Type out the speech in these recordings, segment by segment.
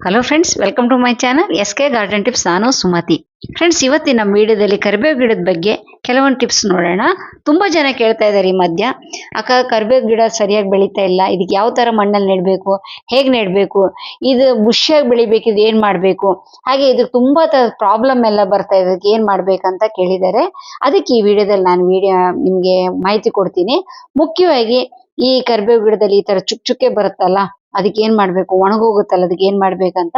Hello friends welcome to my channel S K garden tips ನಾನು Sumathi. Friends ಇವತ್ತಿನ ನಮ್ಮ ವಿಡಿಯೋದಲ್ಲಿ ಕರಿಬೇವು ಗಿಡದ ಬಗ್ಗೆ ಕೆಲವೊಂದು ಟಿಪ್ಸ್ ನೋಡೋಣ. ತುಂಬಾ ಜನ ಕೇಳ್ತಾ ಇದ್ದಾರೆ ಈ ಮಧ್ಯ, ಅಕ್ಕ, ಕರಿಬೇವು ಗಿಡ ಸರಿಯಾಗಿ ಬೆಳೀತಾ ಇಲ್ಲ, ಇದಕ್ಕೆ ಯಾವ ಥರ ಮಣ್ಣಲ್ಲಿ ನೆಡಬೇಕು, ಹೇಗೆ ನೆಡಬೇಕು, ಇದು ಬುಷಿಯಾಗಿ ಇದು ಏನು ಮಾಡಬೇಕು? ಹಾಗೆ ಇದಕ್ಕೆ ತುಂಬಾ ಪ್ರಾಬ್ಲಮ್ ಎಲ್ಲ ಬರ್ತಾ ಇದೆ ಏನು ಮಾಡ್ಬೇಕಂತ ಕೇಳಿದ್ದಾರೆ. ಅದಕ್ಕೆ ಈ ವಿಡಿಯೋದಲ್ಲಿ ನಾನು ವಿಡಿಯೋ ನಿಮಗೆ ಮಾಹಿತಿ ಕೊಡ್ತೀನಿ. ಮುಖ್ಯವಾಗಿ ಈ ಕರಿಬೇವು ಗಿಡದಲ್ಲಿ ಈ ಥರ ಚುಕ್ ಚುಕ್ಕೆ ಬರುತ್ತಲ್ಲ ಅದಕ್ಕೆ ಏನ್ ಮಾಡ್ಬೇಕು? ಒಣಗೋಗುತ್ತಲ್ಲ ಅದಕ್ಕೆ ಏನ್ ಮಾಡ್ಬೇಕಂತ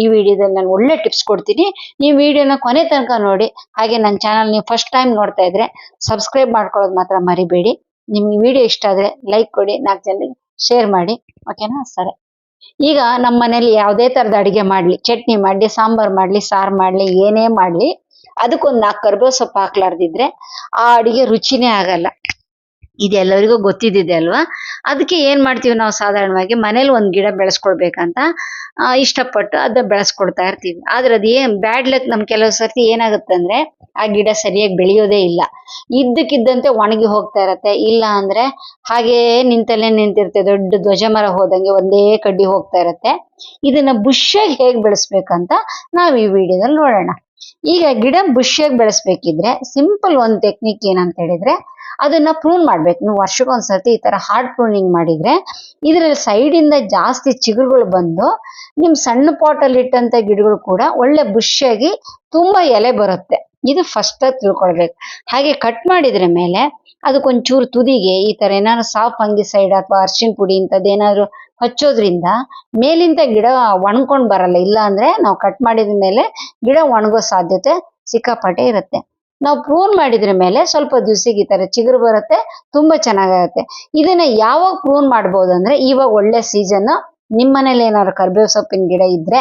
ಈ ವಿಡಿಯೋದಲ್ಲಿ ನಾನು ಒಳ್ಳೆ ಟಿಪ್ಸ್ ಕೊಡ್ತೀನಿ. ನೀವು ವಿಡಿಯೋನ ಕೊನೆ ತನಕ ನೋಡಿ. ಹಾಗೆ ನನ್ನ ಚಾನಲ್ ನೀವು ಫಸ್ಟ್ ಟೈಮ್ ನೋಡ್ತಾ ಇದ್ರೆ ಸಬ್ಸ್ಕ್ರೈಬ್ ಮಾಡ್ಕೊಳ್ಳೋದು ಮಾತ್ರ ಮರಿಬೇಡಿ. ನಿಮ್ಗೆ ವಿಡಿಯೋ ಇಷ್ಟ ಆದ್ರೆ ಲೈಕ್ ಕೊಡಿ, ನಾಲ್ಕು ಜನರಿಗೆ ಶೇರ್ ಮಾಡಿ. ಓಕೆನಾ ಸರಿ. ಈಗ ನಮ್ಮ ಮನೇಲಿ ಯಾವುದೇ ತರದ ಅಡಿಗೆ ಮಾಡ್ಲಿ. ಚಟ್ನಿ ಮಾಡ್ಲಿ, ಸಾಂಬಾರ್ ಮಾಡ್ಲಿ, ಸಾರು ಮಾಡ್ಲಿ, ಏನೇ ಮಾಡ್ಲಿ, ಅದಕ್ಕೊಂದು ನಾಲ್ಕು ಕರ್ಬೇವು ಸೊಪ್ಪು ಹಾಕ್ಲಾರ್ದಿದ್ರೆ ಆ ಅಡಿಗೆ ರುಚಿನೇ ಆಗಲ್ಲ. ಇದೆಲ್ಲರಿಗೂ ಗೊತ್ತಿದ್ದಿದೆ ಅಲ್ವಾ? ಅದಕ್ಕೆ ಏನ್ ಮಾಡ್ತೀವಿ ನಾವು ಸಾಧಾರಣವಾಗಿ ಮನೇಲಿ ಒಂದು ಗಿಡ ಬೆಳೆಸ್ಕೊಳ್ಬೇಕಂತ ಇಷ್ಟಪಟ್ಟು ಅದ ಬೆಳೆಸ್ಕೊಡ್ತಾ ಇರ್ತೀವಿ. ಆದ್ರೆ ಅದ್ ಏನ್ ಬ್ಯಾಡ್ ಲಕ್ ನಮ್ ಕೆಲವು ಸರ್ತಿ ಏನಾಗುತ್ತೆ ಅಂದ್ರೆ ಆ ಗಿಡ ಸರಿಯಾಗಿ ಬೆಳೆಯೋದೇ ಇಲ್ಲ. ಇದ್ದಕ್ಕಿದ್ದಂತೆ ಒಣಗಿ ಹೋಗ್ತಾ ಇರತ್ತೆ. ಇಲ್ಲ ಅಂದ್ರೆ ಹಾಗೇ ನಿಂತಲ್ಲೇ ನಿಂತಿರುತ್ತೆ. ದೊಡ್ಡ ಧ್ವಜ ಮರ ಹೋದಂಗೆ ಒಂದೇ ಕಡ್ಡಿ ಹೋಗ್ತಾ ಇರತ್ತೆ. ಇದನ್ನ ಬುಷ್ಯಾಗಿ ಹೇಗೆ ಬೆಳೆಸ್ಬೇಕಂತ ನಾವು ಈ ವಿಡಿಯೋದಲ್ಲಿ ನೋಡೋಣ. ಈಗ ಗಿಡ ಬುಷ್ಯಾಗಿ ಬೆಳೆಸ್ಬೇಕಿದ್ರೆ ಸಿಂಪಲ್ ಒಂದು ಟೆಕ್ನಿಕ್ ಏನಂತ ಹೇಳಿದ್ರೆ ಅದನ್ನ ಪ್ರೂನ್ ಮಾಡ್ಬೇಕು. ನೀವು ವರ್ಷಕ್ಕೊಂದ್ಸತಿ ಈ ತರ ಹಾರ್ಡ್ ಪ್ರೂನಿಂಗ್ ಮಾಡಿದ್ರೆ ಇದ್ರಲ್ಲಿ ಸೈಡ್ ಇಂದ ಜಾಸ್ತಿ ಚಿಗುರುಗಳು ಬಂದು ನಿಮ್ ಸಣ್ಣ ಪಾಟ್ ಅಲ್ಲಿ ಇಟ್ಟಂತ ಗಿಡಗಳು ಕೂಡ ಒಳ್ಳೆ ಬುಷಿಯಾಗಿ ತುಂಬಾ ಎಲೆ ಬರುತ್ತೆ. ಇದು ಫಸ್ಟ್ ತಿಳ್ಕೊಳ್ಬೇಕು. ಹಾಗೆ ಕಟ್ ಮಾಡಿದ್ರ ಮೇಲೆ ಅದಕ್ಕೊಂಚೂರು ತುದಿಗೆ ಈ ತರ ಏನಾದ್ರು ಸಾಫ್ ಸೈಡ್ ಅಥವಾ ಅರ್ಶಿನ್ ಪುಡಿ ಇಂಥದ್ದೇನಾದ್ರು ಹಚ್ಚೋದ್ರಿಂದ ಮೇಲಿಂದ ಗಿಡ ಒಣಕೊಂಡ್ ಬರಲ್ಲ. ಇಲ್ಲ ಅಂದ್ರೆ ನಾವು ಕಟ್ ಮಾಡಿದ ಮೇಲೆ ಗಿಡ ಒಣಗೋ ಸಾಧ್ಯತೆ ಸಿಕ್ಕಾಪಟ್ಟೆ ಇರುತ್ತೆ. ನಾವು ಪ್ರೂನ್ ಮಾಡಿದ್ರ ಮೇಲೆ ಸ್ವಲ್ಪ ದಿವಸಿಗೆ ಈ ತರ ಚಿಗುರು ಬರುತ್ತೆ, ತುಂಬಾ ಚೆನ್ನಾಗಾಗತ್ತೆ. ಇದನ್ನ ಯಾವಾಗ ಪ್ರೂನ್ ಮಾಡ್ಬೋದು ಅಂದ್ರೆ ಇವಾಗ ಒಳ್ಳೆ ಸೀಸನ್ ನಿಮ್ಮ ಮನೇಲಿ ಏನಾದ್ರು ಕರ್ಬೇವು ಸೊಪ್ಪಿನ ಗಿಡ ಇದ್ರೆ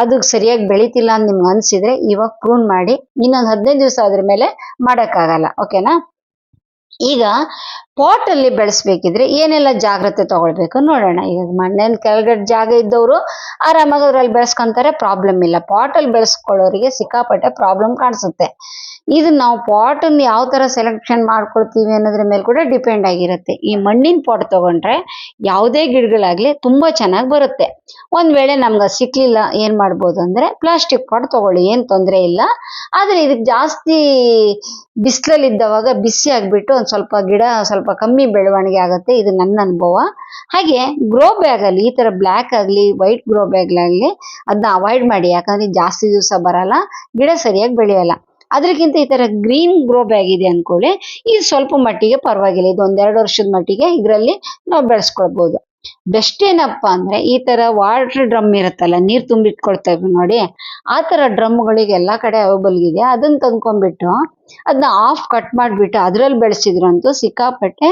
ಅದು ಸರಿಯಾಗಿ ಬೆಳಿತಿಲ್ಲ ಅಂತ ನಿಮ್ಗೆ ಅನ್ಸಿದ್ರೆ ಇವಾಗ ಪ್ರೂನ್ ಮಾಡಿ ಇನ್ನೊಂದು ಹದಿನೈದು ದಿವಸ ಆದ್ರ ಮೇಲೆ ಮಾಡೋಕ್ಕಾಗಲ್ಲ. ಓಕೆನಾ ಈಗ ಪಾಟ್ ಅಲ್ಲಿ ಬೆಳೆಸ್ಬೇಕಿದ್ರೆ ಏನೆಲ್ಲ ಜಾಗ್ರತೆ ತಗೊಳ್ಬೇಕು ನೋಡೋಣ. ಈಗ ಮಣ್ಣಿನ ಕೆಳಗಡೆ ಜಾಗ ಇದ್ದವರು ಆರಾಮಾಗಿ ಅದ್ರಲ್ಲಿ ಬೆಳೆಸ್ಕೊಂತಾರೆ ಪ್ರಾಬ್ಲಮ್ ಇಲ್ಲ. ಪಾಟ್ ಅಲ್ಲಿ ಬೆಳೆಸ್ಕೊಳ್ಳೋರಿಗೆ ಸಿಕ್ಕಾಪಟ್ಟೆ ಪ್ರಾಬ್ಲಮ್ ಕಾಣಿಸುತ್ತೆ. ಇದು ನಾವು ಪಾಟ್ ಅನ್ನು ಯಾವ ತರ ಸೆಲೆಕ್ಷನ್ ಮಾಡ್ಕೊಳ್ತೀವಿ ಅನ್ನೋದ್ರ ಮೇಲೆ ಕೂಡ ಡಿಪೆಂಡ್ ಆಗಿರುತ್ತೆ. ಈ ಮಣ್ಣಿನ ಪಾಟ್ ತಗೊಂಡ್ರೆ ಯಾವುದೇ ಗಿಡಗಳಾಗ್ಲಿ ತುಂಬಾ ಚೆನ್ನಾಗಿ ಬರುತ್ತೆ. ಒಂದ್ ವೇಳೆ ನಮ್ಗೆ ಸಿಕ್ಕಲಿಲ್ಲ ಏನ್ ಮಾಡ್ಬೋದು ಅಂದ್ರೆ ಪ್ಲಾಸ್ಟಿಕ್ ಪಾಟ್ ತಗೊಳ್ಳಿ, ಏನು ತೊಂದರೆ ಇಲ್ಲ. ಆದರೆ ಇದಕ್ಕೆ ಜಾಸ್ತಿ ಬಿಸಿಲಲ್ಲಿದ್ದವಾಗ ಬಿಸಿ ಆಗಿಬಿಟ್ಟು ಒಂದು ಸ್ವಲ್ಪ ಗಿಡ ಸ್ವಲ್ಪ ಕಮ್ಮಿ ಬೆಳವಣಿಗೆ ಆಗುತ್ತೆ, ಇದು ನನ್ನ ಅನುಭವ. ಹಾಗೆ ಗ್ರೋ ಬ್ಯಾಗ್ ಅಲ್ಲಿ, ಈ ತರ ಬ್ಲ್ಯಾಕ್ ಆಗಲಿ ವೈಟ್ ಗ್ರೋ ಬ್ಯಾಗ್ ಆಗ್ಲಿ ಅದನ್ನ ಅವಾಯ್ಡ್ ಮಾಡಿ, ಯಾಕಂದ್ರೆ ಜಾಸ್ತಿ ದಿವಸ ಬರಲ್ಲ, ಗಿಡ ಸರಿಯಾಗಿ ಬೆಳೆಯಲ್ಲ. ಅದಕ್ಕಿಂತ ಈ ತರ ಗ್ರೀನ್ ಗ್ರೋ ಬ್ಯಾಗ್ ಇದೆ ಅನ್ಕೊಳ್ಳಿ. ಇದು ಸ್ವಲ್ಪ ಮಟ್ಟಿಗೆ ಪರವಾಗಿಲ್ಲ. ಇದು ಒಂದೆರಡು ವರ್ಷದ ಮಟ್ಟಿಗೆ ಇದರಲ್ಲಿ ನಾವು ಬೆಳೆಸ್ಕೊಳ್ಬಹುದು ಬೆಸ್ಟ್ ಏನಪ್ಪ ಅಂದ್ರೆ ಈ ತರ ವಾಟರ್ ಡ್ರಮ್ ಇರುತ್ತಲ್ಲ, ನೀರ್ ತುಂಬಿಟ್ಕೊಳ್ತೇವೆ ನೋಡಿ. ಆ ತರ ಡ್ರಮ್ಗಳಿಗೆ ಎಲ್ಲಾ ಕಡೆ ಅವೈಬಲ್ ಇದೆ ಅದನ್ನ ತಂದ್ಕೊಂಡ್ಬಿಟ್ಟು ಅದನ್ನ ಆಫ್ ಕಟ್ ಮಾಡ್ಬಿಟ್ಟು ಅದ್ರಲ್ಲಿ ಬೆಳೆಸಿದ್ರಂತೂ ಸಿಕ್ಕಾಪಟ್ಟೆ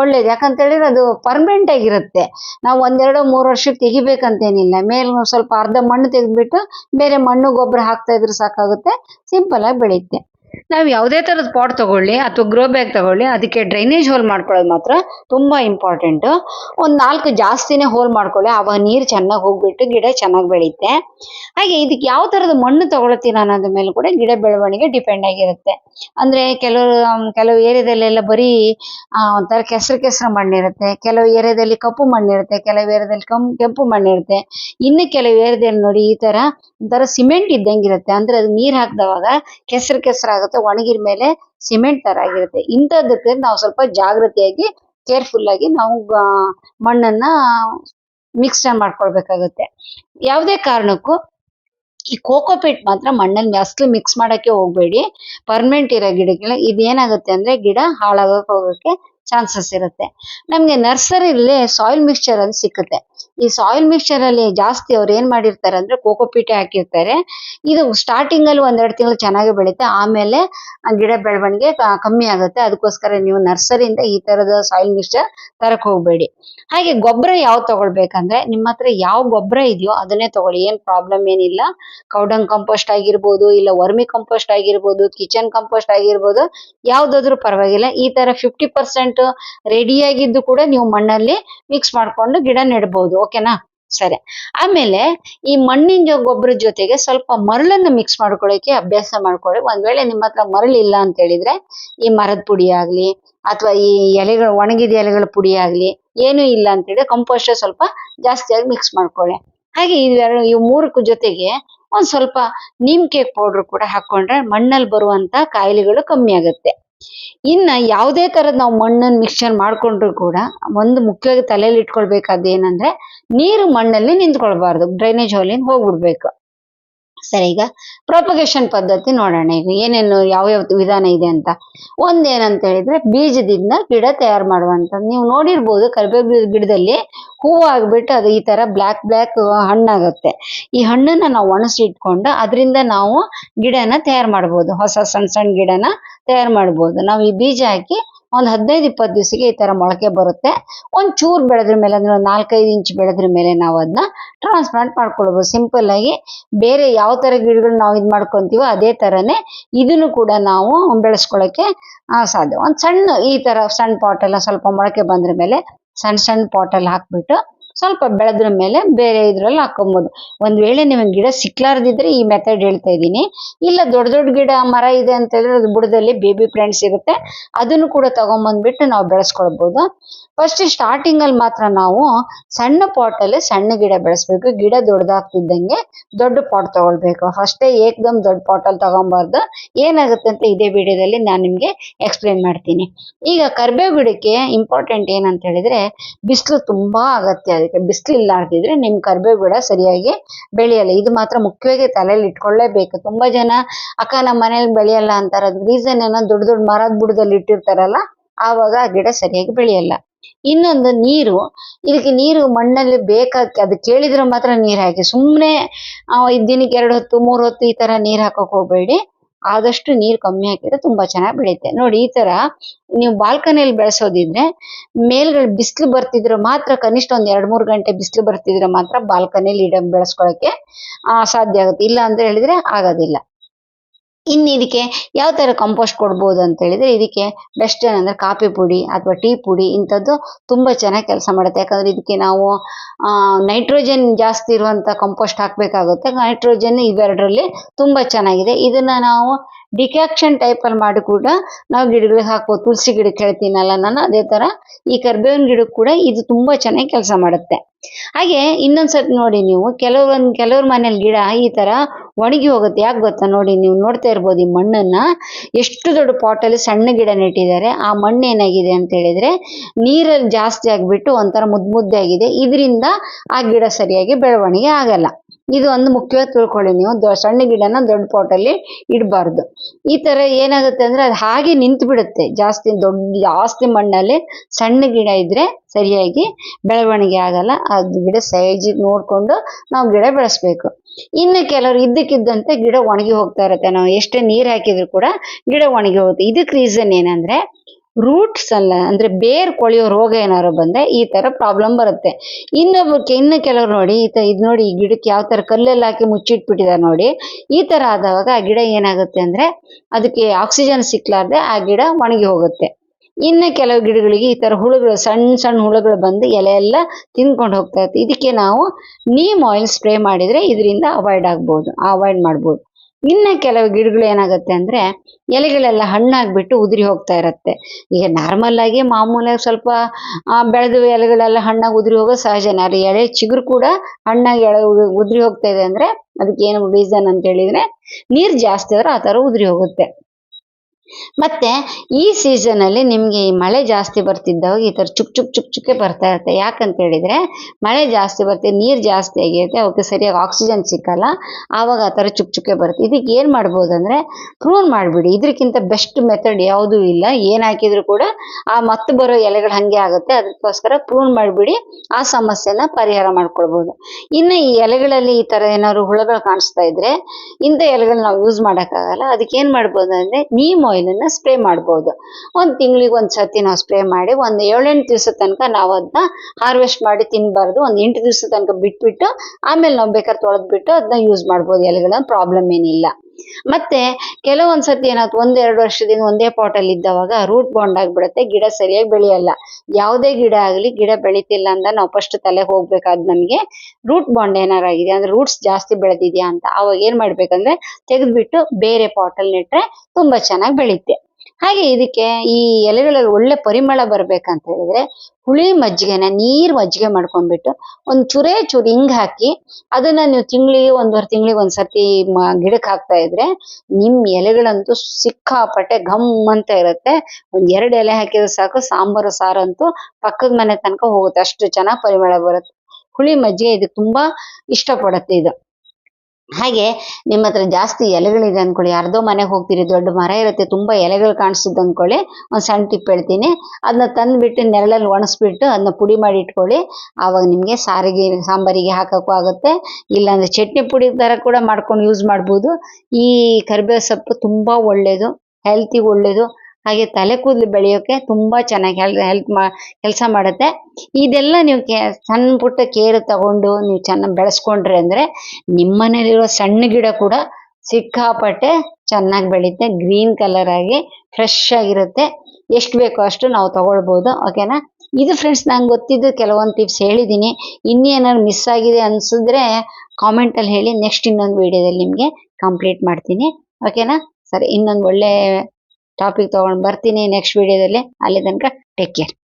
ಒಳ್ಳೇದು. ಯಾಕಂತ ಹೇಳಿದ್ರೆ ಅದು ಪರ್ಮನೆಂಟ್ ಆಗಿರುತ್ತೆ. ನಾವು ಒಂದೆರಡು ಮೂರು ವರ್ಷಕ್ಕೆ ತೆಗಿಬೇಕಂತೇನಿಲ್ಲ. ಮೇಲೆ ಸ್ವಲ್ಪ ಅರ್ಧ ಮಣ್ಣು ತೆಗೆದ್ಬಿಟ್ಟು ಬೇರೆ ಮಣ್ಣು ಗೊಬ್ಬರ ಹಾಕ್ತಾ ಇದ್ರೆ ಸಾಕಾಗುತ್ತೆ. ಸಿಂಪಲ್ ಆಗಿ ಬೆಳೆಯುತ್ತೆ ನಾವು ಯಾವುದೇ ತರದ ಪಾಟ್ ತಗೊಳ್ಳಿ ಅಥವಾ ಗ್ರೋ ಬ್ಯಾಗ್ ತಗೊಳ್ಳಿ, ಅದಕ್ಕೆ ಡ್ರೈನೇಜ್ ಹೋಲ್ ಮಾಡ್ಕೊಳ್ಳೋದು ಮಾತ್ರ ತುಂಬಾ ಇಂಪಾರ್ಟೆಂಟ್ ಒಂದ್ ನಾಲ್ಕು ಜಾಸ್ತಿನೇ ಹೋಲ್ ಮಾಡ್ಕೊಳ್ಳಿ ಆವಾಗ ನೀರ್ ಚೆನ್ನಾಗಿ ಹೋಗ್ಬಿಟ್ಟು ಗಿಡ ಚೆನ್ನಾಗಿ ಬೆಳೆಯುತ್ತೆ ಹಾಗೆ ಇದಕ್ಕೆ ಯಾವ ತರದ ಮಣ್ಣು ತಗೊಳ್ತೀನಿ ಅನ್ನೋದ್ರ ಮೇಲೆ ಕೂಡ ಗಿಡ ಬೆಳವಣಿಗೆ ಡಿಪೆಂಡ್ ಆಗಿರುತ್ತೆ. ಅಂದ್ರೆ ಕೆಲವು ಕೆಲವು ಏರಿಯಾದಲ್ಲೆಲ್ಲ ಬರೀ ಒಂಥರ ಕೆಸರು ಕೆಸರು ಮಣ್ಣಿರುತ್ತೆ, ಕೆಲವು ಏರಿಯಾದಲ್ಲಿ ಕಪ್ಪು ಮಣ್ಣಿರುತ್ತೆ, ಕೆಲವು ಏರಿಯಾದಲ್ಲಿ ಕಂ, ಕೆಂಪು ಮಣ್ಣಿರುತ್ತೆ. ಇನ್ನು ಕೆಲವು ಏರಿಯಾದಲ್ಲಿ ನೋಡಿ ಈ ತರ ಒಂಥರ ಸಿಮೆಂಟ್ ಇದ್ದಂಗಿರುತ್ತೆ ಅಂದ್ರೆ ಅದು ನೀರ್ ಹಾಕಿದವಾಗ ಕೆಸರು ಕೆಸರು ಆಗುತ್ತೆ ಒಣಗಿದ ಮೇಲೆ ಸಿಮೆಂಟ್ ತರ ಆಗಿರುತ್ತೆ. ಇಂಥದಕ್ಕೆ ನಾವು ಸ್ವಲ್ಪ ಜಾಗೃತಿಯಾಗಿ ಕೇರ್ಫುಲ್ ಆಗಿ ನಾವು ಮಣ್ಣನ್ನ ಮಿಕ್ಸ್ ಮಾಡ್ಕೊಳ್ಬೇಕಾಗುತ್ತೆ. ಯಾವುದೇ ಕಾರಣಕ್ಕೂ ಈ ಕೋಕೋಪೀಟ್ ಮಾತ್ರ ಮಣ್ಣಲ್ಲಿ ಅಸ್ಲಿ ಮಿಕ್ಸ್ ಮಾಡಕ್ಕೆ ಹೋಗ್ಬೇಡಿ. ಪರ್ಮನೆಂಟ್ ಇರೋ ಗಿಡಗಳ ಇದೇನಾಗುತ್ತೆ ಅಂದ್ರೆ ಗಿಡ ಹಾಳಾಗಕ್ಕೆ ಹೋಗಕ್ಕೆ ಚಾನ್ಸಸ್ ಇರುತ್ತೆ. ನಮಗೆ ನರ್ಸರಿಲಿ ಸಾಯಿಲ್ ಮಿಕ್ಸ್ಚರ್ ಅಂತ ಸಿಕ್ಕುತ್ತೆ. ಈ ಸಾಯಿಲ್ ಮಿಕ್ಸ್ಚರ್ ಅಲ್ಲಿ ಜಾಸ್ತಿ ಅವ್ರು ಏನ್ ಮಾಡಿರ್ತಾರೆ ಅಂದ್ರೆ ಕೋಕೋಪೀಟೆ ಹಾಕಿರ್ತಾರೆ. ಇದು ಸ್ಟಾರ್ಟಿಂಗ್ ಅಲ್ಲಿ ಒಂದೆರಡು ತಿಂಗಳು ಚೆನ್ನಾಗಿ ಬೆಳೆಯುತ್ತೆ ಆಮೇಲೆ ಗಿಡ ಬೆಳವಣಿಗೆ ಕಮ್ಮಿ ಆಗುತ್ತೆ. ಅದಕ್ಕೋಸ್ಕರ ನೀವು ನರ್ಸರಿಯಿಂದ ಈ ತರದ ಸಾಯಿಲ್ ಮಿಕ್ಸ್ಚರ್ ತರಕ್ ಹೋಗ್ಬೇಡಿ. ಹಾಗೆ ಗೊಬ್ಬರ ಯಾವ್ದು ತಗೊಳ್ಬೇಕಂದ್ರೆ ನಿಮ್ಮ ಹತ್ರ ಯಾವ ಗೊಬ್ಬರ ಇದೆಯೋ ಅದನ್ನೇ ತಗೊಳ್ಳಿ. ಏನ್ ಪ್ರಾಬ್ಲಮ್ ಏನಿಲ್ಲ. ಕೌಡಂಗ್ ಕಂಪೋಸ್ಟ್ ಆಗಿರ್ಬೋದು, ಇಲ್ಲ ವರ್ಮಿ ಕಂಪೋಸ್ಟ್ ಆಗಿರ್ಬೋದು ಕಿಚನ್ ಕಂಪೋಸ್ಟ್ ಆಗಿರ್ಬೋದು, ಯಾವ್ದಾದ್ರು ಪರವಾಗಿಲ್ಲ. ಈ ತರ ಫಿಫ್ಟಿ ಪರ್ಸೆಂಟ್ ರೆಡಿಯಾಗಿದ್ದು ಕೂಡ ನೀವು ಮಣ್ಣಲ್ಲಿ ಮಿಕ್ಸ್ ಮಾಡ್ಕೊಂಡು ಗಿಡ ನೆಡ್ಬೋದು ಓಕೆನಾ? ಸರಿ. ಆಮೇಲೆ ಈ ಮಣ್ಣಿನ ಗೊಬ್ಬರ ಜೊತೆಗೆ ಸ್ವಲ್ಪ ಮರಳನ್ನು ಮಿಕ್ಸ್ ಮಾಡ್ಕೊಳ್ಳೋಕೆ ಅಭ್ಯಾಸ ಮಾಡ್ಕೊಳ್ಳಿ. ಒಂದ್ ವೇಳೆ ನಿಮ್ಮ ಹತ್ರ ಮರಳಿಲ್ಲ ಅಂತ ಹೇಳಿದ್ರೆ ಈ ಮರದ ಪುಡಿ ಆಗ್ಲಿ ಅಥವಾ ಈ ಎಲೆಗಳು, ಒಣಗಿದ ಎಲೆಗಳ ಪುಡಿ ಆಗ್ಲಿ ಏನೂ ಇಲ್ಲ ಅಂತ ಹೇಳಿದ್ರೆ ಕಂಪೋಸ್ಟ್ ಸ್ವಲ್ಪ ಜಾಸ್ತಿಯಾಗಿ ಮಿಕ್ಸ್ ಮಾಡ್ಕೊಳ್ಳಿ. ಹಾಗೆ ಇವೆರಡು ಇವು ಮೂರಕ್ಕೂ ಜೊತೆಗೆ ಒಂದ್ ಸ್ವಲ್ಪ ನೀಮ್ ಕೇಕ್ ಪೌಡರ್ ಕೂಡ ಹಾಕೊಂಡ್ರೆ ಮಣ್ಣಲ್ಲಿ ಬರುವಂತ ಕಾಯಿಲೆಗಳು ಕಮ್ಮಿ ಆಗುತ್ತೆ. ಇನ್ನ ಯಾವುದೇ ತರದ್ ನಾವು ಮಣ್ಣನ್ನ ಮಿಕ್ಸ್ಚರ್ ಮಾಡ್ಕೊಂಡ್ರು ಕೂಡ ಒಂದು ಮುಖ್ಯವಾಗಿ ತಲೆಯಲ್ಲಿ ಇಟ್ಕೊಳ್ಬೇಕಾದ ಏನಂದ್ರೆ ನೀರು ಮಣ್ಣಲ್ಲಿ ನಿಂತ್ಕೊಳ್ಬಾರ್ದು ಡ್ರೈನೇಜ್ ಹೋಲಿಂದ ಹೋಗ್ಬಿಡ್ಬೇಕು. ಸರಿ, ಈಗ ಪ್ರೊಪಗೇಷನ್ ಪದ್ಧತಿ ನೋಡೋಣ. ಈಗ ಏನೇನು ಯಾವ್ಯಾವ ವಿಧಾನ ಇದೆ ಅಂತ. ಒಂದೇನಂತ ಹೇಳಿದ್ರೆ ಬೀಜದಿಂದ ಗಿಡ ತಯಾರು ಮಾಡುವಂಥದ್ದು ನೀವು ನೋಡಿರ್ಬೋದು ಕರಿಬೇವು ಗಿಡದಲ್ಲಿ ಹೂವು ಆಗ್ಬಿಟ್ಟು ಅದು ಈ ತರ ಬ್ಲ್ಯಾಕ್ ಬ್ಲ್ಯಾಕ್ ಹಣ್ಣಾಗುತ್ತೆ. ಈ ಹಣ್ಣನ್ನ ನಾವು ಒಣಸಿ ಇಟ್ಕೊಂಡು ಅದರಿಂದ ನಾವು ಗಿಡನ ತಯಾರು ಮಾಡ್ಬೋದು. ಹೊಸ ಸಣ್ಣ ಸಣ್ಣ ಗಿಡನ ತಯಾರು ಮಾಡ್ಬೋದು. ನಾವು ಈ ಬೀಜ ಹಾಕಿ ಒಂದು ಹದಿನೈದು ಇಪ್ಪತ್ತು ದಿವಸಕ್ಕೆ ಈ ತರ ಮೊಳಕೆ ಬರುತ್ತೆ. ಒಂದ್ ಚೂರ್ ಬೆಳೆದ್ರ ಮೇಲೆ ಅಂದ್ರೆ ಒಂದು ನಾಲ್ಕೈದು ಇಂಚ್ ಬೆಳೆದ್ರ ಮೇಲೆ ನಾವು ಅದನ್ನ ಟ್ರಾನ್ಸ್ಪ್ಲಾಂಟ್ ಮಾಡ್ಕೊಳ್ಬೋದು. ಸಿಂಪಲ್ ಆಗಿ ಬೇರೆ ಯಾವ ತರ ಗಿಡಗಳು ನಾವು ಇದು ಮಾಡ್ಕೊಂತೀವೋ ಅದೇ ತರನೇ ಇದನ್ನು ಕೂಡ ನಾವು ಬೆಳೆಸ್ಕೊಳ್ಳೋಕ್ಕೆ ಆ, ಸಾಧ್ಯ. ಒಂದ್ ಸಣ್ಣ ಈ ತರ ಸಣ್ಣ ಪಾಟ್ ಎಲ್ಲ ಸ್ವಲ್ಪ ಮೊಳಕೆ ಬಂದ್ರ ಮೇಲೆ ಸಣ್ಣ ಸಣ್ಣ ಪಾಟ್ ಅಲ್ಲಿ ಹಾಕ್ಬಿಟ್ಟು ಸ್ವಲ್ಪ ಬೆಳೆದ್ರ ಮೇಲೆ ಬೇರೆ ಇದ್ರಲ್ಲಿ ಹಾಕೊಬೋದು ಒಂದ್ ವೇಳೆ ನಿಮಗೆ ಗಿಡ ಸಿಕ್ಲಾರ್ದಿದ್ರೆ ಈ ಮೆಥಡ್ ಹೇಳ್ತಾ ಇದ್ದೀನಿ. ಇಲ್ಲ ದೊಡ್ಡ ದೊಡ್ಡ ಗಿಡ, ಮರ ಇದೆ ಅಂತ ಹೇಳಿದ್ರೆ ಅದು ಬುಡದಲ್ಲಿ ಬೇಬಿ ಪ್ಲಾಂಟ್ಸ್ ಇರುತ್ತೆ. ಅದನ್ನು ಕೂಡ ತಗೊಂಬಂದ್ಬಿಟ್ಟು ನಾವು ಬೆಳೆಸ್ಕೊಳ್ಬಹುದು ಫಸ್ಟ್ ಸ್ಟಾರ್ಟಿಂಗ್ ಅಲ್ಲಿ ಮಾತ್ರ ನಾವು ಸಣ್ಣ ಪಾಟ್ ಅಲ್ಲಿ ಸಣ್ಣ ಗಿಡ ಬೆಳೆಸ್ಬೇಕು. ಗಿಡ ದೊಡ್ಡದಾಗ್ತಿದ್ದಂಗೆ ದೊಡ್ಡ ಪಾಟ್ ತಗೊಳ್ಬೇಕು. ಫಸ್ಟೇ ಏಕ್ದಮ್ ದೊಡ್ಡ ಪಾಟ್ ಅಲ್ಲಿ ತಗೊಂಬಾರ್ದು. ಏನಾಗುತ್ತೆ ಅಂತ ಇದೇ ವಿಡಿಯೋದಲ್ಲಿ ನಾನು ನಿಮ್ಗೆ ಎಕ್ಸ್ಪ್ಲೇನ್ ಮಾಡ್ತೀನಿ. ಈಗ ಕರ್ಬೇವು ಗಿಡಕ್ಕೆ ಇಂಪಾರ್ಟೆಂಟ್ ಏನಂತ ಹೇಳಿದ್ರೆ ಬಿಸಿಲು ತುಂಬಾ ಅಗತ್ಯ. ಅದಕ್ಕೆ ಬಿಸಿಲು ಇಲ್ಲಾರ್ದಿದ್ರೆ ನಿಮ್ ಕರ್ಬೇವು ಗಿಡ ಸರಿಯಾಗಿ ಬೆಳೆಯಲ್ಲ. ಇದು ಮಾತ್ರ ಮುಖ್ಯವಾಗಿ ತಲೆಯಲ್ಲಿ ಇಟ್ಕೊಳ್ಳೇಬೇಕು. ತುಂಬಾ ಜನ ಅಕ್ಕ ನಮ್ಮ ಮನೇಲಿ ಬೆಳೆಯಲ್ಲ ಅಂತಾರೆ ಅದ್ ರೀಸನ್ ಏನೋ ದೊಡ್ಡ ದೊಡ್ಡ ಮರದ ಬುಡದಲ್ಲಿ ಇಟ್ಟಿರ್ತಾರಲ್ಲ, ಆವಾಗ ಆ ಗಿಡ ಸರಿಯಾಗಿ ಬೆಳೆಯಲ್ಲ. ಇನ್ನೊಂದು ನೀರು. ಇದಕ್ಕೆ ನೀರು ಮಣ್ಣಲ್ಲಿ ಬೇಕಾಗಿ ಅದು ಕೇಳಿದ್ರೆ ಮಾತ್ರ ನೀರ್ ಹಾಕಿ. ಸುಮ್ನೆ ಆ, ದಿನಕ್ಕೆ ಎರಡು ಹೊತ್ತು ಮೂರ್ ಹೊತ್ತು ಈ ತರ ನೀರ್ ಹಾಕಕ್ ಹೋಗ್ಬೇಡಿ. ಆದಷ್ಟು ನೀರ್ ಕಮ್ಮಿ ಹಾಕಿದ್ರೆ ತುಂಬಾ ಚೆನ್ನಾಗಿ ಬೆಳೆಯುತ್ತೆ. ನೋಡಿ ಈ ತರ ನೀವು ಬಾಲ್ಕನಿಯಲ್ಲಿ ಬೆಳೆಸೋದಿದ್ರೆ ಮೇಲ್ಗಡೆ ಬಿಸಿಲು ಬರ್ತಿದ್ರೆ ಮಾತ್ರ ಕನಿಷ್ಠ ಒಂದ್ ಎರಡ್ ಮೂರ್ ಗಂಟೆ ಬಿಸಿಲು ಬರ್ತಿದ್ರೆ ಮಾತ್ರ ಬಾಲ್ಕನಿಯಲ್ಲಿ ಇಡ ಬೆಳೆಸ್ಕೊಳಕ್ಕೆ ಆ, ಸಾಧ್ಯ ಆಗುತ್ತೆ. ಇಲ್ಲ ಅಂತ ಹೇಳಿದ್ರೆ ಆಗೋದಿಲ್ಲ. ಇನ್ನು ಇದಕ್ಕೆ ಯಾವ ತರ ಕಂಪೋಸ್ಟ್ ಕೊಡ್ಬೋದು ಅಂತ ಹೇಳಿದ್ರೆ ಇದಕ್ಕೆ ಬೆಸ್ಟ್ ಏನಂದ್ರೆ ಕಾಫಿ ಪುಡಿ ಅಥವಾ ಟೀ ಪುಡಿ ಇಂಥದ್ದು ತುಂಬಾ ಚೆನ್ನಾಗಿ ಕೆಲಸ ಮಾಡುತ್ತೆ. ಯಾಕಂದ್ರೆ ಇದಕ್ಕೆ ನಾವು ನೈಟ್ರೋಜನ್ ಜಾಸ್ತಿ ಇರುವಂತ ಕಂಪೋಸ್ಟ್ ಹಾಕಬೇಕಾಗುತ್ತೆ. ನೈಟ್ರೋಜನ್ ಇವೆರಡರಲ್ಲಿ ತುಂಬಾ ಚೆನ್ನಾಗಿದೆ. ಇದನ್ನ ನಾವು ಡಿಕಾಕ್ಷನ್ ಟೈಪ್ ಅಲ್ಲಿ ಮಾಡಿ ಕೂಡ ನಾವು ಗಿಡಗಳಿಗೆ ಹಾಕ್ಬೋದು. ತುಳಸಿ ಗಿಡಕ್ಕೆ ಹೇಳ್ತೀನಲ್ಲ ನಾನು, ಅದೇ ತರ ಈ ಕರ್ಬೇವಿನ ಗಿಡಕ್ಕೆ ಕೂಡ ಇದು ತುಂಬಾ ಚೆನ್ನಾಗಿ ಕೆಲಸ ಮಾಡುತ್ತೆ. ಹಾಗೆ ಇನ್ನೊಂದ್ಸತಿ ನೋಡಿ ನೀವು, ಕೆಲವೊಂದು, ಕೆಲವ್ರ ಮನೇಲಿ ಗಿಡ ಈ ತರ ಒಣಗಿ ಹೋಗುತ್ತೆ. ಯಾಕೆ ಗೊತ್ತಾ ನೋಡಿ ನೀವು ನೋಡ್ತಾ ಇರ್ಬೋದು ಈ ಮಣ್ಣನ್ನ? ಎಷ್ಟು ದೊಡ್ಡ ಪಾಟಲ್ಲಿ ಸಣ್ಣ ಗಿಡ ನೆಟ್ಟಿದ್ದಾರೆ. ಆ ಮಣ್ಣು ಏನಾಗಿದೆ ಅಂತ ಹೇಳಿದ್ರೆ ನೀರಲ್ಲಿ ಜಾಸ್ತಿ ಆಗಿಬಿಟ್ಟು ಒಂಥರ ಮುದ್ ಮುದ್ದೆ ಆಗಿದೆ. ಇದರಿಂದ ಆ ಗಿಡ ಸರಿಯಾಗಿ ಬೆಳವಣಿಗೆ ಆಗಲ್ಲ. ಇದು ಒಂದು ಮುಖ್ಯವಾಗಿ ತಿಳ್ಕೊಳ್ಳಿ ನೀವು. ಸಣ್ಣ ಗಿಡನ ದೊಡ್ಡ ಪಾಟಲ್ಲಿ ಇಡಬಾರ್ದು. ಈ ತರ ಏನಾಗುತ್ತೆ ಅಂದ್ರೆ ಅದು ಹಾಗೆ ನಿಂತು ಬಿಡುತ್ತೆ. ಜಾಸ್ತಿ ದೊಡ್ಡ ಜಾಸ್ತಿ ಮಣ್ಣಲ್ಲಿ ಸಣ್ಣ ಗಿಡ ಇದ್ರೆ ಸರಿಯಾಗಿ ಬೆಳವಣಿಗೆ ಆಗಲ್ಲ. ಅದು ಗಿಡ ಸೈಜಿಗೆ ನೋಡಿಕೊಂಡು ನಾವು ಗಿಡ ಬೆಳೆಸ್ಬೇಕು. ಇನ್ನು ಕೆಲವರು ಇದ್ದಕ್ಕಿದ್ದಂತೆ ಗಿಡ ಒಣಗಿ ಹೋಗ್ತಾ ಇರುತ್ತೆ. ನಾವು ಎಷ್ಟೇ ನೀರು ಹಾಕಿದ್ರು ಕೂಡ ಗಿಡ ಒಣಗಿ ಹೋಗುತ್ತೆ. ಇದಕ್ಕೆ ರೀಸನ್ ಏನಂದ್ರೆ ರೂಟ್ಸ್ ಅಲ್ಲ, ಅಂದ್ರೆ ಬೇರ್ ಕೊಳೆಯೋ ರೋಗ ಏನಾದ್ರು ಬಂದ್ರೆ ಈ ತರ ಪ್ರಾಬ್ಲಮ್ ಬರುತ್ತೆ. ಇನ್ನೊಬ್ಬಕ್ಕೆ ಇನ್ನು ಕೆಲವರು ನೋಡಿ, ಈ ತ, ಇದು ನೋಡಿ ಈ ಗಿಡಕ್ಕೆ ಯಾವ ತರ ಕಲ್ಲೆಲ್ಲ ಹಾಕಿ ಮುಚ್ಚಿಟ್ಬಿಟ್ಟಿದ್ದಾರೆ ನೋಡಿ, ಈ ತರ ಆದಾಗ ಆ ಗಿಡ ಏನಾಗುತ್ತೆ ಅಂದ್ರೆ ಅದಕ್ಕೆ ಆಕ್ಸಿಜನ್ ಸಿಕ್ಲಾರ್ದೆ ಆ ಗಿಡ ಒಣಗಿ ಹೋಗುತ್ತೆ. ಇನ್ನು ಕೆಲವು ಗಿಡಗಳಿಗೆ ಈ ತರ ಹುಳುಗಳು ಸಣ್ಣ ಸಣ್ಣ ಹುಳುಗಳು ಬಂದು ಎಲೆ ಎಲ್ಲ ತಿನ್ಕೊಂಡು ಹೋಗ್ತಾ ಇರುತ್ತೆ. ಇದಕ್ಕೆ ನಾವು ನೀಮ್ ಆಯಿಲ್ ಸ್ಪ್ರೇ ಮಾಡಿದ್ರೆ ಇದರಿಂದ ಅವಾಯ್ಡ್ ಆಗ್ಬೋದು ಅವಾಯ್ಡ್ ಮಾಡ್ಬೋದು. ಇನ್ನು ಕೆಲವು ಗಿಡಗಳು ಏನಾಗುತ್ತೆ ಅಂದ್ರೆ ಎಲೆಗಳೆಲ್ಲ ಹಣ್ಣಾಗ್ಬಿಟ್ಟು ಉದುರಿ ಹೋಗ್ತಾ ಇರತ್ತೆ. ಈಗ ನಾರ್ಮಲ್ ಆಗಿ ಮಾಮೂಲಾಗಿ ಸ್ವಲ್ಪ ಬೆಳೆದು ಎಲೆಗಳೆಲ್ಲ ಹಣ್ಣಾಗಿ ಉದುರಿ ಹೋಗೋದು ಸಹಜನೇ. ಆದರೆ ಎಳೆ ಚಿಗುರು ಕೂಡ ಹಣ್ಣಾಗಿ ಎಳೆ ಉದು- ಉದುರಿ ಹೋಗ್ತಾ ಇದೆ ಅಂದ್ರೆ ಅದಕ್ಕೆ ಏನು ರೀಸನ್ ಅಂತ ಹೇಳಿದ್ರೆ ನೀರು ಜಾಸ್ತಿ ಆದ್ರೆ ಆ ಥರ ಉದುರಿ ಹೋಗುತ್ತೆ. ಮತ್ತೆ ಈ ಸೀಸನ್ ಅಲ್ಲಿ ನಿಮ್ಗೆ ಈ ಮಳೆ ಜಾಸ್ತಿ ಬರ್ತಿದ್ದಾಗ ಈ ತರ ಚುಕ್ ಚುಕ್ ಚುಕ್ ಚುಕ್ಕೆ ಬರ್ತಾ ಇರುತ್ತೆ. ಯಾಕಂತ ಹೇಳಿದ್ರೆ ಮಳೆ ಜಾಸ್ತಿ ಬರ್ತಿದೆ ನೀರ್ ಜಾಸ್ತಿ ಆಗಿರುತ್ತೆ, ಅವಕ್ಕೆ ಸರಿಯಾಗಿ ಆಕ್ಸಿಜನ್ ಸಿಕ್ಕಲ್ಲ. ಆವಾಗ ಆ ತರ ಚುಕ್ ಚುಕ್ಕೆ ಬರುತ್ತೆ. ಇದಕ್ಕೆ ಏನ್ ಮಾಡ್ಬೋದು ಅಂದ್ರೆ ಪ್ರೂನ್ ಮಾಡ್ಬಿಡಿ. ಇದಕ್ಕಿಂತ ಬೆಸ್ಟ್ ಮೆಥಡ್ ಯಾವುದೂ ಇಲ್ಲ. ಏನ್ ಹಾಕಿದ್ರು ಕೂಡ ಆ ಮತ್ತೆ ಬರೋ ಎಲೆಗಳು ಹಂಗೆ ಆಗುತ್ತೆ. ಅದಕ್ಕೋಸ್ಕರ ಪ್ರೂನ್ ಮಾಡ್ಬಿಡಿ. ಆ ಸಮಸ್ಯೆನ ಪರಿಹಾರ ಮಾಡ್ಕೊಳ್ಬಹುದು ಇನ್ನು ಈ ಎಲೆಗಳಲ್ಲಿ ಈ ತರ ಏನಾದ್ರು ಹುಳಗಳು ಕಾಣಿಸ್ತಾ ಇದ್ರೆ ಇಂಥ ಎಲೆಗಳನ್ನ ನಾವು ಯೂಸ್ ಮಾಡೋಕ್ಕಾಗಲ್ಲ. ಅದಕ್ಕೆ ಏನ್ ಮಾಡ್ಬೋದು ಅಂದ್ರೆ ನೀಮ್ ಆಯಿಲನ್ನ ಸ್ಪ್ರೇ ಮಾಡಬಹುದು ಒಂದು ತಿಂಗಳಿಗೆ ಒಂದ್ ಸತಿ ನಾವು ಸ್ಪ್ರೇ ಮಾಡಿ ಒಂದು ಏಳೆಂಟು ದಿವಸ ತನಕ ನಾವು ಅದನ್ನ ಹಾರ್ವೆಸ್ಟ್ ಮಾಡಿ ತಿನ್ನಬಾರ್ದು ಒಂದು ಎಂಟು ದಿವಸ ತನಕ ಬಿಟ್ಬಿಟ್ಟು ಆಮೇಲೆ ನಾವು ಬೇಕಾದ್ರೆ ತೊಳೆದ್ಬಿಟ್ಟು ಅದನ್ನ ಯೂಸ್ ಮಾಡ್ಬೋದು. ಎಲೆಗಳನ್ನ ಪ್ರಾಬ್ಲಮ್ ಏನಿಲ್ಲ. ಮತ್ತೆ ಕೆಲವೊಂದ್ ಸತಿ ಏನಾಯ್ತು ಒಂದ್ ಎರಡು ವರ್ಷದಿಂದ ಒಂದೇ ಪಾಟ್ ಅಲ್ಲಿ ಇದ್ದವಾಗ ರೂಟ್ ಬಾಂಡ್ ಆಗ್ಬಿಡತ್ತೆ, ಗಿಡ ಸರಿಯಾಗಿ ಬೆಳೆಯಲ್ಲ. ಯಾವುದೇ ಗಿಡ ಆಗ್ಲಿ ಗಿಡ ಬೆಳಿತಿಲ್ಲ ಅಂತ ನಾವು ಫಸ್ಟ್ ತಲೆ ಹೋಗ್ಬೇಕಾದ್ ನಮ್ಗೆ ರೂಟ್ ಬಾಂಡ್ ಏನಾರಾಗಿದೆ ಅಂದ್ರೆ ರೂಟ್ಸ್ ಜಾಸ್ತಿ ಬೆಳೆದಿದ್ಯಾ ಅಂತ, ಅವಾಗ ಏನ್ ಮಾಡ್ಬೇಕಂದ್ರೆ ತೆಗೆದ್ಬಿಟ್ಟು ಬೇರೆ ಪಾಟ್ ಅಲ್ಲಿ ನೆಟ್ರೆ ತುಂಬಾ ಚೆನ್ನಾಗಿ ಬೆಳೆಯುತ್ತೆ ಹಾಗೆ ಇದಕ್ಕೆ ಈ ಎಲೆಗಳಲ್ಲಿ ಒಳ್ಳೆ ಪರಿಮಳ ಬರ್ಬೇಕಂತ ಹೇಳಿದ್ರೆ ಹುಳಿ ಮಜ್ಜಿಗೆನ ನೀರ್ ಮಜ್ಜಿಗೆ ಮಾಡ್ಕೊಂಡ್ಬಿಟ್ಟು ಒಂದ್ ಚುರೇ ಚೂರು ಹಿಂಗ್ ಹಾಕಿ ಅದನ್ನ ನೀವು ತಿಂಗಳಿಗೆ ಒಂದ್ವರೆ ತಿಂಗಳಿಗೆ ಒಂದ್ಸತಿ ಮ- ಗಿಡಕ್ಕೆ ಹಾಕ್ತಾ ಇದ್ರೆ ನಿಮ್ ಎಲೆಗಳಂತೂ ಸಿಕ್ಕಾಪಟ್ಟೆ ಘಮ್ ಅಂತ ಇರುತ್ತೆ. ಒಂದ್ ಎರಡ್ ಎಲೆ ಹಾಕಿದ್ರೆ ಸಾಕು, ಸಾಂಬಾರು ಸಾರಂತೂ ಪಕ್ಕದ ಮನೆ ತನಕ ಹೋಗುತ್ತೆ. ಅಷ್ಟು ಚೆನ್ನಾಗ್ ಪರಿಮಳ ಬರುತ್ತೆ. ಹುಳಿ ಮಜ್ಜಿಗೆ ಇದಕ್ಕೆ ತುಂಬಾ ಇಷ್ಟ ಪಡುತ್ತೆ ಇದು. ಹಾಗೆ ನಿಮ್ಮ ಹತ್ರ ಜಾಸ್ತಿ ಎಲೆಗಳಿದೆ ಅನ್ಕೊಳ್ಳಿ. ಯಾರ್ದೋ ಮನೆಗೆ ಹೋಗ್ತೀರಿ, ದೊಡ್ಡ ಮರ ಇರುತ್ತೆ, ತುಂಬಾ ಎಲೆಗಳು ಕಾಣಿಸ್ತಿದ್ದು ಅನ್ಕೊಳ್ಳಿ. ಒಂದು ಸಣ್ಣ ಟಿಪ್ ಹೇಳ್ತೀನಿ. ಅದನ್ನ ತಂದ್ಬಿಟ್ಟು ನೆರಳಲ್ಲಿ ಒಣಸ್ಬಿಟ್ಟು ಅದನ್ನ ಪುಡಿ ಮಾಡಿ ಇಟ್ಕೊಳ್ಳಿ. ಆವಾಗ ನಿಮಗೆ ಸಾರಿಗೆ, ಸಾಂಬಾರಿಗೆ ಹಾಕೋಕ್ಕೂ ಆಗುತ್ತೆ. ಇಲ್ಲಾಂದ್ರೆ ಚಟ್ನಿ ಪುಡಿ ತರ ಕೂಡ ಮಾಡ್ಕೊಂಡು ಯೂಸ್ ಮಾಡ್ಬೋದು. ಈ ಕರಿಬೇವು ಸೊಪ್ಪು ತುಂಬಾ ಒಳ್ಳೇದು ಹೆಲ್ತಿಗೆ ಒಳ್ಳೇದು. ಹಾಗೆ ತಲೆ ಕೂದಲು ಬೆಳೆಯೋಕೆ ತುಂಬಾ ಚೆನ್ನಾಗಿ ಹೆಲ್ ಹೆಲ್ಪ್ ಮಾ, ಕೆಲಸ ಮಾಡುತ್ತೆ. ಇದೆಲ್ಲ ನೀವು ಕೇ, ಸಣ್ಣ ಪುಟ್ಟ ಕೇರ್ ತಗೊಂಡು ನೀವು ಚೆನ್ನಾಗಿ ಬೆಳೆಸ್ಕೊಂಡ್ರೆ ಅಂದ್ರೆ ನಿಮ್ಮನೇಲಿರೋ ಸಣ್ಣ ಗಿಡ ಕೂಡ ಸಿಕ್ಕಾಪಟ್ಟೆ ಚೆನ್ನಾಗಿ ಬೆಳೆಯುತ್ತೆ. ಗ್ರೀನ್ ಕಲರ್ ಆಗಿ ಫ್ರೆಶ್ ಆಗಿರುತ್ತೆ. ಎಷ್ಟು ಬೇಕೋ ಅಷ್ಟು ನಾವು ತಗೊಳ್ಬೋದು. ಓಕೆನಾ ಇದು ಫ್ರೆಂಡ್ಸ್ ನಂಗೆ ಗೊತ್ತಿದ್ದು ಕೆಲವೊಂದು ಟಿಪ್ಸ್ ಹೇಳಿದ್ದೀನಿ. ಇನ್ನೇನಾದ್ರು ಮಿಸ್ ಆಗಿದೆ ಅನ್ಸಿದ್ರೆ ಕಾಮೆಂಟ್ ಅಲ್ಲಿ ಹೇಳಿ ನೆಕ್ಸ್ಟ್ ಇನ್ನೊಂದು ವಿಡಿಯೋದಲ್ಲಿ ನಿಮಗೆ ಕಂಪ್ಲೀಟ್ ಮಾಡ್ತೀನಿ. ಓಕೆನಾ ಸರಿ, ಇನ್ನೊಂದು ಒಳ್ಳೆ ಟಾಪಿಕ್ ತಗೊಂಡ್ ಬರ್ತೀನಿ ನೆಕ್ಸ್ಟ್ ವಿಡಿಯೋದಲ್ಲಿ ಅಲ್ಲಿ ತನಕ ಟೇಕ್ ಕೇರ್